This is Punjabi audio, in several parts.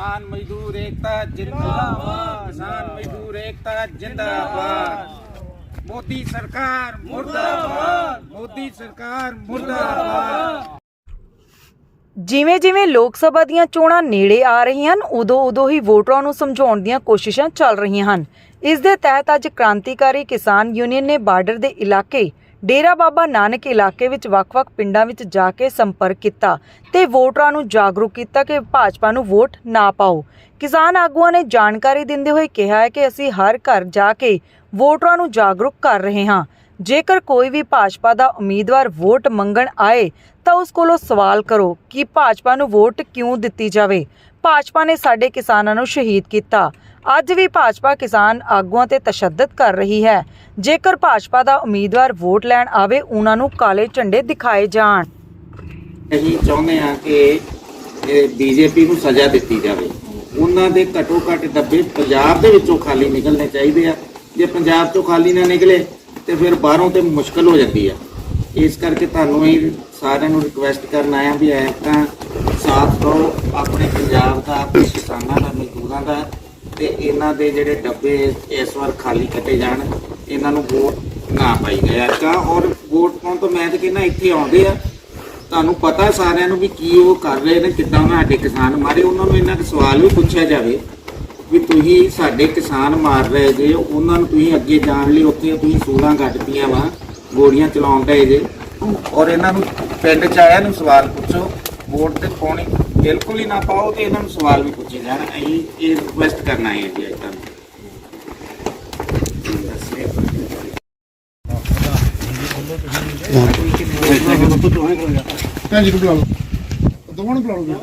ਕਿਸਾਨ ਮਜ਼ਦੂਰ ਏਕਤਾ ਜਿੰਦਾਬਾਦ। ਕਿਸਾਨ ਮਜ਼ਦੂਰ ਏਕਤਾ ਜਿੰਦਾਬਾਦ। ਮੋਦੀ ਸਰਕਾਰ ਮੁਰਦਾਬਾਦ। ਮੋਦੀ ਸਰਕਾਰ ਮੁਰਦਾਬਾਦ। ਜਿਵੇਂ ਜਿਵੇਂ ਲੋਕ ਸਭਾ ਦੀਆਂ ਚੋਣਾਂ ਨੇੜੇ ਆ ਰਹੀਆਂ ਹਨ, ਉਦੋਂ ਉਦੋਂ ਹੀ ਵੋਟਰਾਂ ਨੂੰ ਸਮਝਾਉਣ ਦੀਆਂ ਕੋਸ਼ਿਸ਼ਾਂ ਚੱਲ ਰਹੀਆਂ ਹਨ। ਇਸ ਦੇ ਤਹਿਤ ਅੱਜ ਕ੍ਰਾਂਤੀਕਾਰੀ ਕਿਸਾਨ ਯੂਨੀਅਨ ਨੇ ਬਾਰਡਰ ਦੇ ਇਲਾਕੇ ਡੇਰਾ ਬਾਬਾ ਨਾਨਕ ਇਲਾਕੇ ਵਿੱਚ ਵੱਖ-ਵੱਖ ਪਿੰਡਾਂ ਵਿੱਚ ਜਾ ਕੇ ਸੰਪਰਕ ਕੀਤਾ ਤੇ ਵੋਟਰਾਂ ਨੂੰ ਜਾਗਰੂਕ ਕੀਤਾ ਕਿ ਭਾਜਪਾ ਨੂੰ ਵੋਟ ਨਾ ਪਾਓ। ਕਿਸਾਨ ਆਗੂਆਂ ਨੇ ਜਾਣਕਾਰੀ ਦਿੰਦੇ ਹੋਏ ਕਿਹਾ ਹੈ ਕਿ ਅਸੀਂ ਹਰ ਘਰ ਜਾ ਕੇ ਵੋਟਰਾਂ ਨੂੰ ਜਾਗਰੂਕ ਕਰ ਰਹੇ ਹਾਂ। ਜੇਕਰ ਕੋਈ ਵੀ ਭਾਜਪਾ ਦਾ ਉਮੀਦਵਾਰ ਵੋਟ ਮੰਗਣ ਆਏ, ਤਾਂ ਉਸ ਕੋਲੋਂ ਸਵਾਲ ਕਰੋ ਕਿ ਭਾਜਪਾ ਨੂੰ ਵੋਟ ਕਿਉਂ ਦਿੱਤੀ ਜਾਵੇ? ਭਾਜਪਾ ਨੇ ਸਾਡੇ ਕਿਸਾਨਾਂ ਨੂੰ ਸ਼ਹੀਦ ਕੀਤਾ। ਅੱਜ ਵੀ ਭਾਜਪਾ ਕਿਸਾਨ ਆਗੂਆਂ ਤੇ ਤਸ਼ੱਦਦ ਕਰ ਰਹੀ ਹੈ। ਜੇਕਰ ਭਾਜਪਾ ਦਾ ਉਮੀਦਵਾਰ ਵੋਟ ਲੈਣ ਆਵੇ, ਉਹਨਾਂ ਨੂੰ ਕਾਲੇ ਝੰਡੇ ਦਿਖਾਏ ਜਾਣ। ਅਸੀਂ ਚਾਹੁੰਦੇ ਹਾਂ ਕਿ ਬੀਜੇਪੀ ਨੂੰ ਸਜ਼ਾ ਦਿੱਤੀ ਜਾਵੇ। ਉਹਨਾਂ ਦੇ ਘੱਟੋ ਘੱਟ ਡੱਬੇ ਪੰਜਾਬ ਦੇ ਵਿੱਚੋਂ ਖਾਲੀ ਨਿਕਲਣੇ ਚਾਹੀਦੇ ਆ। ਜੇ ਪੰਜਾਬ ਚੋਂ ਖਾਲੀ ਨਾ ਨਿਕਲੇ, ਤੇ ਫਿਰ ਬਾਹਰੋਂ ਤੇ ਮੁਸ਼ਕਲ ਹੋ ਜਾਂਦੀ ਆ। ਇਸ ਕਰਕੇ ਤੁਹਾਨੂੰ ਇਹ ਸਾਰਿਆਂ ਨੂੰ ਰਿਕੁਐਸਟ ਕਰਨ ਆਇਆ ਵੀ ਐ ਤਾਂ ਸਾਥ ਦਿਓ। ਆਪਣੇ ਪੰਜਾਬ ਦਾ, ਆਪਣੇ ਕਿਸਾਨਾਂ ਦਾ, ਮਜ਼ਦੂਰਾਂ ਦਾ ਤੇ ਇਹਨਾਂ ਦੇ ਜਿਹੜੇ ਡੱਬੇ ਇਸ ਵਾਰ ਖਾਲੀ ਕੱਟੇ ਜਾਣ, ਇਹਨਾਂ ਨੂੰ ਵੋਟ ਨਾ ਪਾਈ ਗਿਆ ਕਾ ਔਰ ਵੋਟ ਪਾਉਣ ਤੋਂ ਮੈਂ ਤਾਂ ਕਹਿੰਦਾ ਇੱਥੇ ਆਉਂਦੇ ਆ। ਤੁਹਾਨੂੰ ਪਤਾ ਸਾਰਿਆਂ ਨੂੰ ਵੀ ਕੀ ਉਹ ਕਰ ਰਹੇ ਨੇ, ਕਿੱਦਾਂ ਸਾਡੇ ਕਿਸਾਨ ਮਾਰੇ। ਉਹਨਾਂ ਨੂੰ ਇਹਨਾਂ ਦਾ ਸਵਾਲ ਵੀ ਪੁੱਛਿਆ ਜਾਵੇ ਵੀ ਤੁਸੀਂ ਸਾਡੇ ਕਿਸਾਨ ਮਾਰ ਰਹੇ ਜੇ, ਉਹਨਾਂ ਨੂੰ ਤੁਸੀਂ ਅੱਗੇ ਜਾਣ ਲਈ ਉੱਥੇ ਤੁਸੀਂ ਸੂਲਾਂ ਕੱਟਦੀਆਂ ਵਾ, ਗੋਲੀਆਂ ਚਲਾਉਣ ਡਏ ਜੇ। ਔਰ ਇਹਨਾਂ ਨੂੰ ਪਿੰਡ ਚ ਆਇਆ ਨੂੰ ਸਵਾਲ ਪੁੱਛੋ, ਵੋਟ ਤੇ ਪਾਉਣੀ ਬਿਲਕੁਲ ਹੀ ਨਾ ਪਾਓ ਤੇ ਇਹਨਾਂ ਨੂੰ ਸਵਾਲ ਵੀ ਪੁੱਛੇ ਜਾਣ। ਅਸੀਂ ਇਹ ਰਿਕੁਐਸਟ ਕਰਨਾ ਹੈ ਜੀ ਅੱਜ ਤੁਹਾਨੂੰ ਭੈਣ ਜੀ ਨੂੰ ਬੁਲਾ ਲਓ। ਦੋਵਾਂ ਨੂੰ ਬੁਲਾ ਲਓ ਜੀ।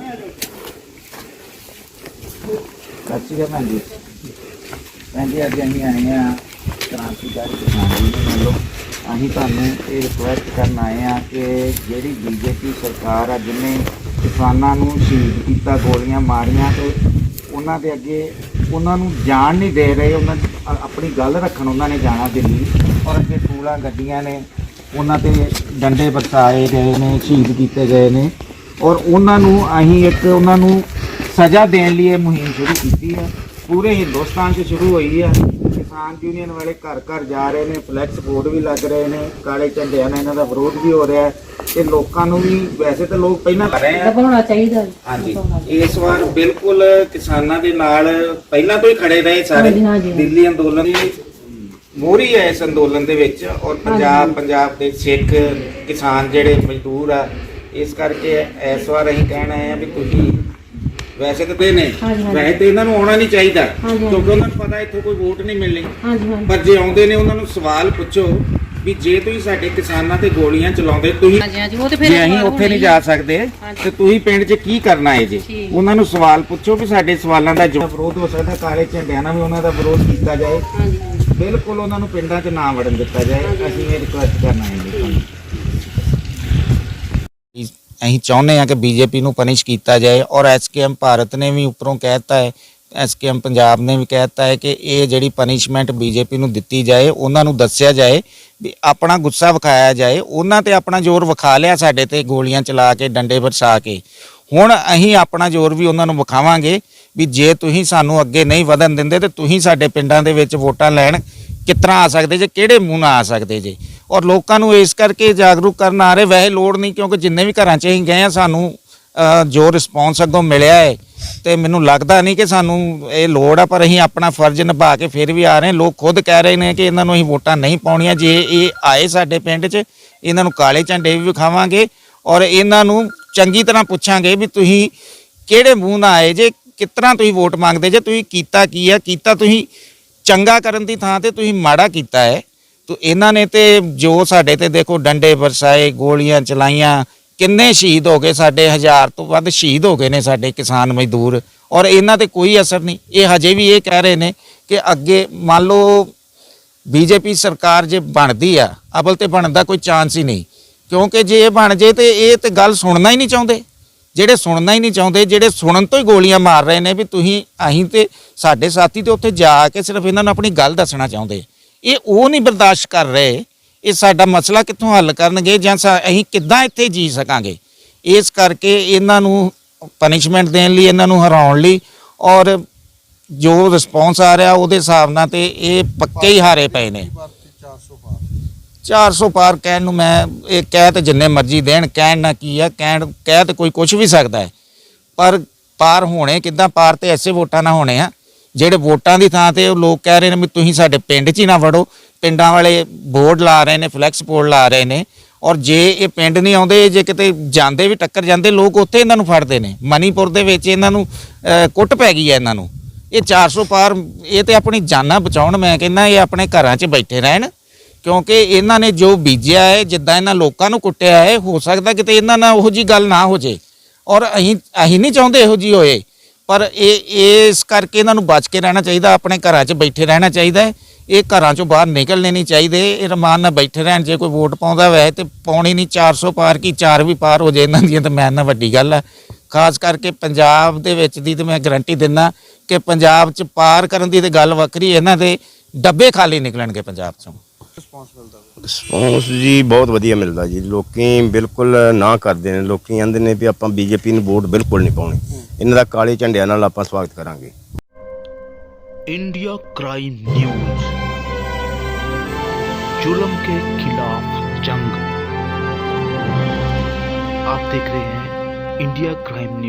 ਸਤਿ ਸ਼੍ਰੀ ਅਕਾਲ ਜੀ। ਭੈਣ ਜੀ ਅੱਜ ਅਸੀਂ ਆਏ ਆ ਕ੍ਰਾਂਤੀਕਾਰੀ ਕਿਸਾਨ ਯੂਨੀਅਨ ਵੱਲੋਂ। ਅਸੀਂ ਤੁਹਾਨੂੰ ਇਹ ਰਿਕੁਐਸਟ ਕਰਨ ਆਏ ਆ ਕਿ ਜਿਹੜੀ ਬੀਜੇਪੀ ਸਰਕਾਰ ਆ ਜਿਹਨੇ ਕਿਸਾਨਾਂ ਨੂੰ ਸ਼ਹੀਦ ਕੀਤਾ, ਗੋਲੀਆਂ ਮਾਰੀਆਂ ਤੇ ਉਹਨਾਂ ਦੇ ਅੱਗੇ ਉਹਨਾਂ ਨੂੰ ਜਾਣ ਨਹੀਂ ਦੇ ਰਹੇ, ਉਹਨਾਂ ਆਪਣੀ ਗੱਲ ਰੱਖਣ ਉਹਨਾਂ ਨੇ ਜਾਣਾ ਦਿੱਲੀ ਔਰ ਅੱਗੇ ਟੂਲਾਂ ਗੱਡੀਆਂ ਨੇ, ਉਹਨਾਂ ਤੇ ਡੰਡੇ ਬਰਸਾਏ ਗਏ ਨੇ, ਸ਼ਹੀਦ ਕੀਤੇ ਗਏ ਨੇ ਔਰ ਉਹਨਾਂ ਨੂੰ ਅਸੀਂ ਇੱਕ ਉਹਨਾਂ ਨੂੰ ਸਜ਼ਾ ਦੇਣ ਲਈ ਇਹ ਮੁਹਿੰਮ ਸ਼ੁਰੂ ਕੀਤੀ ਹੈ। ਪੂਰੇ ਹਿੰਦੁਸਤਾਨ 'ਚ ਸ਼ੁਰੂ ਹੋਈ ਹੈ। ਕਿਸਾਨ ਯੂਨੀਅਨ ਵਾਲੇ ਘਰ ਘਰ ਜਾ ਰਹੇ ਨੇ ਫਲੈਕਸ ਬੋਰਡ ਵੀ ਲੱਗ ਰਹੇ ਨੇ ਕਾਲੇ ਝੰਡਿਆਂ ਨਾਲ ਇਹਨਾਂ ਦਾ ਵਿਰੋਧ ਵੀ ਹੋ ਰਿਹਾ ਹੈ ਤੇ ਲੋਕਾਂ ਨੂੰ ਵੀ ਵੈਸੇ ਤਾਂ ਲੋਕ ਪਹਿਲਾਂ ਕਰ ਰਹੇ ਆ। ਦਬਾਉਣਾ ਚਾਹੀਦਾ। ਹਾਂਜੀ। ਇਸ ਵਾਰ ਬਿਲਕੁਲ ਕਿਸਾਨਾਂ ਦੇ ਨਾਲ ਪਹਿਲਾਂ ਤੋਂ ਹੀ ਖੜੇ ਰਹੇ ਸਾਰੇ। ਦਿੱਲੀ ਅੰਦੋਲਨ ਦੀ ਮੋਹਰੀ ਹੈ ਇਸ ਅੰਦੋਲਨ ਦੇ ਵਿੱਚ ਔਰ ਪੰਜਾਬ ਪੰਜਾਬ ਦੇ ਸਿੱਖ ਕਿਸਾਨ ਜਿਹੜੇ ਮਜ਼ਦੂਰ ਆ ਇਸ ਕਰਕੇ ਇਸ ਵਾਰ ਅਸੀਂ ਕਹਿਣਾ ਹੈ ਵੀ ਤੁਸੀਂ ਵੈਸੇ ਤਾਂ ਦੇ ਨੇ ਹਾਂਜੀ, ਹਾਂਜੀ। ਵੈਸੇ ਤੇ ਇਹਨਾਂ ਨੂੰ ਆਉਣਾ ਨਹੀਂ ਚਾਹੀਦਾ ਹਾਂਜੀ। ਕਿਉਂਕਿ ਉਹਨਾਂ ਨੂੰ ਪਤਾ ਇੱਥੋਂ ਕੋਈ ਵੋਟ ਨਹੀਂ ਮਿਲਣੀ। ਹਾਂਜੀ ਹਾਂਜੀ। ਪਰ ਜੇ ਆਉਂਦੇ ਨੇ ਉਹਨਾਂ ਨੂੰ ਸਵਾਲ ਪੁੱਛੋ ਵੀ ਜੇ ਤੁਸੀਂ ਸਾਡੇ ਕਿਸਾਨਾਂ ਤੇ ਗੋਲੀਆਂ ਚਲਾਉਂਦੇ ਤੁਸੀਂ ਹਾਂਜੀ ਹਾਂਜੀ ਉਹ ਤੇ ਫਿਰ ਜੇ ਅਸੀਂ ਉੱਥੇ ਨਹੀਂ ਜਾ ਸਕਦੇ ਹਾਂਜੀ। ਤੇ ਤੁਸੀਂ ਪਿੰਡ 'ਚ ਕੀ ਕਰਨਾ ਹੈ ਜੀ? ਠੀਕ। ਉਹਨਾਂ ਨੂੰ ਸਵਾਲ ਪੁੱਛੋ ਵੀ ਸਾਡੇ ਸਵਾਲਾਂ ਦਾ ਜਵਾਬ। ਵਿਰੋਧ ਹੋ ਸਕਦਾ ਕਾਲੇ ਝੰਡਿਆਂ ਨਾਲ ਵੀ ਉਹਨਾਂ ਦਾ ਵਿਰੋਧ ਕੀਤਾ ਜਾਏ। ਹਾਂਜੀ ਬਿਲਕੁਲ ਉਹਨਾਂ ਨੂੰ ਪਿੰਡਾਂ 'ਚ ਨਾ ਵੜਨ ਦਿੱਤਾ ਜਾਏ। ਅਸੀਂ ਇਹ ਰਿਕੁਐਸਟ ਕਰਨਾ ਹੈ ਜੀ। ਤੁਹਾਨੂੰ ਅਸੀਂ ਚਾਹੁੰਦੇ ਹਾਂ ਕਿ ਬੀਜੇਪੀ ਨੂੰ ਪਨਿਸ਼ ਕੀਤਾ ਜਾਏ ਔਰ ਐਸਕੇਐਮ ਭਾਰਤ ਨੇ ਵੀ ਉੱਪਰੋਂ ਕਹਿਤਾ ਹੈ ਐਸਕੇਐਮ ਪੰਜਾਬ ਨੇ ਵੀ ਕਹਿਤਾ ਹੈ ਕਿ ਇਹ ਜਿਹੜੀ ਪਨਿਸ਼ਮੈਂਟ ਬੀਜੇਪੀ ਨੂੰ ਦਿੱਤੀ ਜਾਏ, ਉਹਨਾਂ ਨੂੰ ਦੱਸਿਆ ਜਾਏ ਵੀ ਆਪਣਾ ਗੁੱਸਾ ਵਿਖਾਇਆ ਜਾਏ, ਉਹਨਾਂ ਤੇ ਆਪਣਾ ਜ਼ੋਰ ਵਿਖਾ ਲਿਆ ਸਾਡੇ ਤੇ ਗੋਲੀਆਂ ਚਲਾ ਕੇ, ਡੰਡੇ ਵਰਸਾ ਕੇ। ਹੁਣ ਅਸੀਂ ਆਪਣਾ ਜ਼ੋਰ ਵੀ ਉਹਨਾਂ ਨੂੰ ਵਿਖਾਵਾਂਗੇ ਵੀ ਜੇ ਤੁਸੀਂ ਸਾਨੂੰ ਅੱਗੇ ਨਹੀਂ ਵਧਣ ਦਿੰਦੇ ਤੇ ਤੁਸੀਂ ਸਾਡੇ ਪਿੰਡਾਂ ਦੇ ਵਿੱਚ ਵੋਟਾਂ ਲੈਣ ਕਿਤਨਾ ਆ ਸਕਦੇ ਜੇ, ਕਿਹੜੇ ਮੂੰਹ ਨਾਲ ਆ ਸਕਦੇ ਜੇ? ਔਰ ਲੋਕਾਂ ਨੂੰ ਇਸ ਕਰਕੇ ਜਾਗਰੂਕ ਕਰਨ ਆ ਰਹੇ, ਵੈਸੇ ਲੋੜ ਨਹੀਂ ਕਿਉਂਕਿ ਜਿੰਨੇ ਵੀ ਘਰਾਂ 'ਚ ਅਸੀਂ ਗਏ ਆ ਸਾਨੂੰ ਜੋ ਰਿਸਪੌਂਸ ਅੱਗੋਂ ਮਿਲਿਆ ਹੈ ਤੇ ਮੈਨੂੰ ਲੱਗਦਾ ਨਹੀਂ ਕਿ ਸਾਨੂੰ ਇਹ ਲੋੜ ਆ, ਪਰ ਅਸੀਂ ਆਪਣਾ ਫਰਜ਼ ਨਿਭਾ ਕੇ ਫਿਰ ਵੀ ਆ ਰਹੇ ਲੋਕ ਖੁਦ ਕਹਿ ਰਹੇ ਨੇ ਕਿ ਇਹਨਾਂ ਨੂੰ ਅਸੀਂ ਵੋਟਾਂ ਨਹੀਂ ਪਾਉਣੀਆਂ। ਜੇ ਇਹ ਆਏ ਸਾਡੇ ਪਿੰਡ 'ਚ, ਇਹਨਾਂ ਨੂੰ ਕਾਲੇ ਝੰਡੇ ਵੀ ਵਿਖਾਵਾਂਗੇ ਔਰ ਇਹਨਾਂ ਨੂੰ ਚੰਗੀ ਤਰ੍ਹਾਂ ਪੁੱਛਾਂਗੇ ਵੀ ਤੁਸੀਂ ਕਿਹੜੇ ਮੂੰਹ ਨਾਲ ਆਏ, ਜੇ ਕਿਸ ਤਰ੍ਹਾਂ ਤੁਸੀਂ ਵੋਟ ਮੰਗਦੇ, ਜੇ ਤੁਸੀਂ ਕੀਤਾ ਕੀ ਹੈ ਕੀਤਾ ਤੁਸੀਂ ਚੰਗਾ ਕਰਨ ਦੀ ਥਾਂ ਤੇ ਤੁਸੀਂ ਮਾੜਾ ਕੀਤਾ ਹੈ। ਤੋ ਇਹਨਾਂ ਨੇ ਤੇ ਜੋ ਸਾਡੇ ਤੇ ਦੇਖੋ ਡੰਡੇ ਵਰਸਾਏ, ਗੋਲੀਆਂ ਚਲਾਈਆਂ, ਕਿੰਨੇ ਸ਼ਹੀਦ ਹੋ ਗਏ ਸਾਡੇ, ਹਜ਼ਾਰ ਤੋਂ ਵੱਧ ਸ਼ਹੀਦ ਹੋ ਗਏ ਨੇ ਸਾਡੇ ਕਿਸਾਨ ਮਜ਼ਦੂਰ। ਔਰ ਇਹਨਾਂ ਤੇ ਕੋਈ ਅਸਰ ਨਹੀਂ। ਇਹ ਹਜੇ ਵੀ ਇਹ ਕਹਿ ਰਹੇ ਨੇ ਕਿ ਅੱਗੇ ਮੰਨ ਲਓ ਬੀਜੇਪੀ ਸਰਕਾਰ ਜੇ ਬਣਦੀ ਆ ਅਬਲ ਤੇ ਬਣਨ ਦਾ ਕੋਈ ਚਾਂਸ ਹੀ ਨਹੀਂ। ਕਿਉਂਕਿ ਜੇ ਇਹ ਬਣ ਜੇ ਤੇ ਇਹ ਤੇ ਗੱਲ ਸੁਣਨਾ ਹੀ ਨਹੀਂ ਚਾਹੁੰਦੇ। ਜਿਹੜੇ ਸੁਣਨਾ ਹੀ ਨਹੀਂ ਚਾਹੁੰਦੇ, ਜਿਹੜੇ ਸੁਣਨ ਤੋਂ ਹੀ ਗੋਲੀਆਂ ਮਾਰ ਰਹੇ ਨੇ ਵੀ ਤੁਸੀਂ ਅਸੀਂ ਤੇ, ਸਾਡੇ ਸਾਥੀ ਤੇ ਉੱਥੇ ਜਾ ਕੇ ਸਿਰਫ ਇਹਨਾਂ ਨੂੰ ਆਪਣੀ ਗੱਲ ਦੱਸਣਾ ਚਾਹੁੰਦੇ। ਇਹ ਉਹ ਨਹੀਂ ਬਰਦਾਸ਼ਤ ਕਰ ਰਹੇ। ਇਹ ਸਾਡਾ ਮਸਲਾ ਕਿੱਥੋਂ ਹੱਲ ਕਰਨਗੇ ਜਾਂ ਸਾ- ਅਸੀਂ ਕਿੱਦਾਂ ਇੱਥੇ ਜੀ ਸਕਾਂਗੇ? ਇਸ ਕਰਕੇ ਇਹਨਾਂ ਨੂੰ ਪਨਿਸ਼ਮੈਂਟ ਦੇਣ ਲਈ, ਇਹਨਾਂ ਨੂੰ ਹਰਾਉਣ ਲਈ ਔਰ ਜੋ ਰਿਸਪੌਂਸ ਆ ਰਿਹਾ ਉਹਦੇ ਹਿਸਾਬ ਨਾਲ ਤੇ ਇਹ ਪੱਕੇ ਹੀ ਹਾਰੇ ਪਏ ਨੇ। 400 ਪਾਰ ਕਹਿਣ ਨੂੰ ਮੈਂ, ਇਹ ਕਹਿ ਤੇ ਜਿੰਨੇ ਮਰਜ਼ੀ ਦੇਣ, ਕਹਿਣ ਨਾ ਕੀ ਆ, ਕਹਿਣ, ਕਹਿ ਤੇ ਕੋਈ ਕੁਝ ਵੀ ਸਕਦਾ ਹੈ। ਪਰ ਪਾਰ ਹੋਣੇ ਕਿੱਦਾਂ? ਪਾਰ ਤੇ ਐਸੇ ਵੋਟਾਂ ਨਾ ਹੋਣੇ ਆ ਜਿਹੜੇ ਵੋਟਾਂ ਦੀ ਥਾਂ ਤੇ ਉਹ ਲੋਕ ਕਹਿ ਰਹੇ ਨੇ ਵੀ ਤੁਸੀਂ ਸਾਡੇ ਪਿੰਡ 'ਚ ਹੀ ਨਾ ਵੜੋ। ਪਿੰਡਾਂ ਵਾਲੇ ਬੋਰਡ ਲਾ ਰਹੇ ਨੇ ਫਲੈਕਸ ਬੋਰਡ ਲਾ ਰਹੇ ਨੇ। ਔਰ ਜੇ ਇਹ ਪਿੰਡ ਨਹੀਂ ਆਉਂਦੇ, ਜੇ ਕਿਤੇ ਜਾਂਦੇ ਵੀ ਟੱਕਰ ਜਾਂਦੇ, ਲੋਕ ਉੱਥੇ ਇਹਨਾਂ ਨੂੰ ਫੜਦੇ ਨੇ। ਮਨੀਪੁਰ ਦੇ ਵਿੱਚ ਇਹਨਾਂ ਨੂੰ ਕੁੱਟ ਪੈ ਗਈ ਹੈ ਇਹਨਾਂ ਨੂੰ। ਇਹ 400 ਪਾਰ, ਇਹ ਤੇ ਆਪਣੀ ਜਾਨਾਂ ਬਚਾਉਣ, ਮੈਂ ਕਹਿੰਦਾ ਇਹ ਆਪਣੇ ਘਰਾਂ 'ਚ ਬੈਠੇ ਰਹਿਣ। ਕਿਉਂਕਿ ਇਹਨਾਂ ਨੇ ਜੋ ਬੀਜਿਆ ਹੈ, ਜਿੱਦਾਂ ਇਹਨਾਂ ਲੋਕਾਂ ਨੂੰ ਕੁੱਟਿਆ ਹੈ, ਹੋ ਸਕਦਾ ਕਿਤੇ ਇਹਨਾਂ ਨਾਲ ਉਹੋ ਜੀ ਗੱਲ ਨਾ ਹੋ ਜੇ। ਔਰ ਅਸੀਂ ਅਸੀਂ ਨਹੀਂ ਚਾਹੁੰਦੇ ਇਹੋ ਜੀ ਹੋਏ। ਪਰ ਇਹ ਇਸ ਕਰਕੇ ਇਹਨਾਂ ਨੂੰ ਬਚ ਕੇ ਰਹਿਣਾ ਚਾਹੀਦਾ ਆਪਣੇ ਘਰਾਂ 'ਚ ਬੈਠੇ ਰਹਿਣਾ ਚਾਹੀਦਾ ਹੈ। ਇਹ ਘਰਾਂ 'ਚੋਂ ਬਾਹਰ ਨਿਕਲਣੇ ਨਹੀਂ ਚਾਹੀਦੇ। ਇਹ ਰਮਾਨ ਨਾਲ ਬੈਠੇ ਰਹਿਣ ਜੇ ਕੋਈ ਵੋਟ ਪਾਉਂਦਾ ਵੈ ਤੇ ਪਾਉਣੀ ਨਹੀਂ 400 ਪਾਰ ਕੀ 4 ਵੀ ਪਾਰ ਹੋ ਜੇ ਇਹਨਾਂ ਦੀਆਂ ਤਾਂ ਮੈਂ ਨਾ ਵੱਡੀ ਗੱਲ ਹੈ ਖਾਸ ਕਰਕੇ ਪੰਜਾਬ ਦੇ ਵਿੱਚ ਦੀ ਤੇ ਮੈਂ ਗਰੰਟੀ ਦਿੰਦਾ ਕਿ ਪੰਜਾਬ 'ਚ ਪਾਰ ਕਰਨ ਦੀ ਤੇ ਗੱਲ ਵੱਖਰੀ ਇਹਨਾਂ ਦੇ ਡੱਬੇ ਖਾਲੀ ਨਿਕਲਣਗੇ ਪੰਜਾਬ 'ਚੋਂ। ਰਿਸਪੌਂਸ ਜੀ ਬਹੁਤ ਵਧੀਆ ਮਿਲਦਾ ਜੀ। ਲੋਕੀ ਬਿਲਕੁਲ ਨਾ ਕਰਦੇ ਨੇ। ਲੋਕੀ ਕਹਿੰਦੇ ਨੇ ਵੀ ਆਪਾਂ ਬੀਜੇਪੀ ਨੂੰ ਵੋਟ ਬਿਲਕੁਲ ਨਹੀਂ ਪਾਉਣੀ। ਇਹਨਾਂ ਦਾ ਕਾਲੇ ਝੰਡਿਆਂ ਨਾਲ ਆਪਾਂ ਸਵਾਗਤ ਕਰਾਂਗੇ इंडिया क्राइम न्यूज जुल्म के खिलाफ जंग आप देख रहे हैं इंडिया क्राइम न्यूज